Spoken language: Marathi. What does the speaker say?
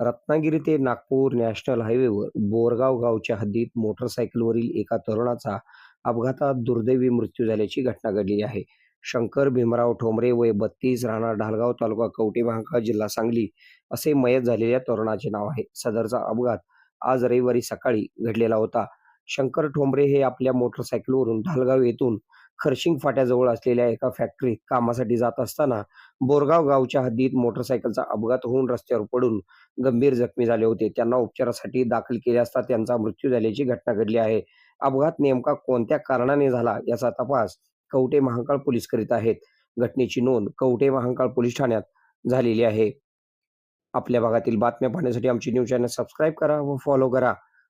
रत्नागिरी ते नागपूर नॅशनल हायवेवर बोरगाव गावच्या हद्दीत मोटरसायकलवरील एका तरुणाचा अपघातात दुर्दैवी मृत्यू झाल्याची घटना घडली आहे. शंकर भीमराव ठोंबरे वय बत्तीस राहणार ढालगाव तालुका कवटे महांकाळ जिल्हा सांगली असे मयत झालेल्या तरुणाचे नाव आहे. सदरचा अपघात आज रविवारी सकाळी घडलेला होता. शंकर ठोंबरे हे आपल्या मोटरसायकलवरून ढालगाव येथून खरशिंग फाट्याजवळ असलेल्या एका फॅक्टरीत कामासाठी जात असताना बोरगाव गावच्या हद्दीत मोटरसायकलचा अपघात होऊन रस्त्यावर पडून गंभीर जखमी झाले होते. त्यांना उपचारासाठी दाखल केले असता त्यांचा मृत्यू झाल्याची घटना घडली आहे. अपघात नेमका कोणत्या कारणाने झाला याचा तपास कवटे महांकाळ पोलीस करीत आहेत. घटनेची नोंद कवटे महांकाळ पोलीस ठाण्यात झालेली आहे. आपल्या भागातील बातम्या पाहण्यासाठी आमची न्यूज चॅनल सबस्क्राईब करा व फॉलो करा.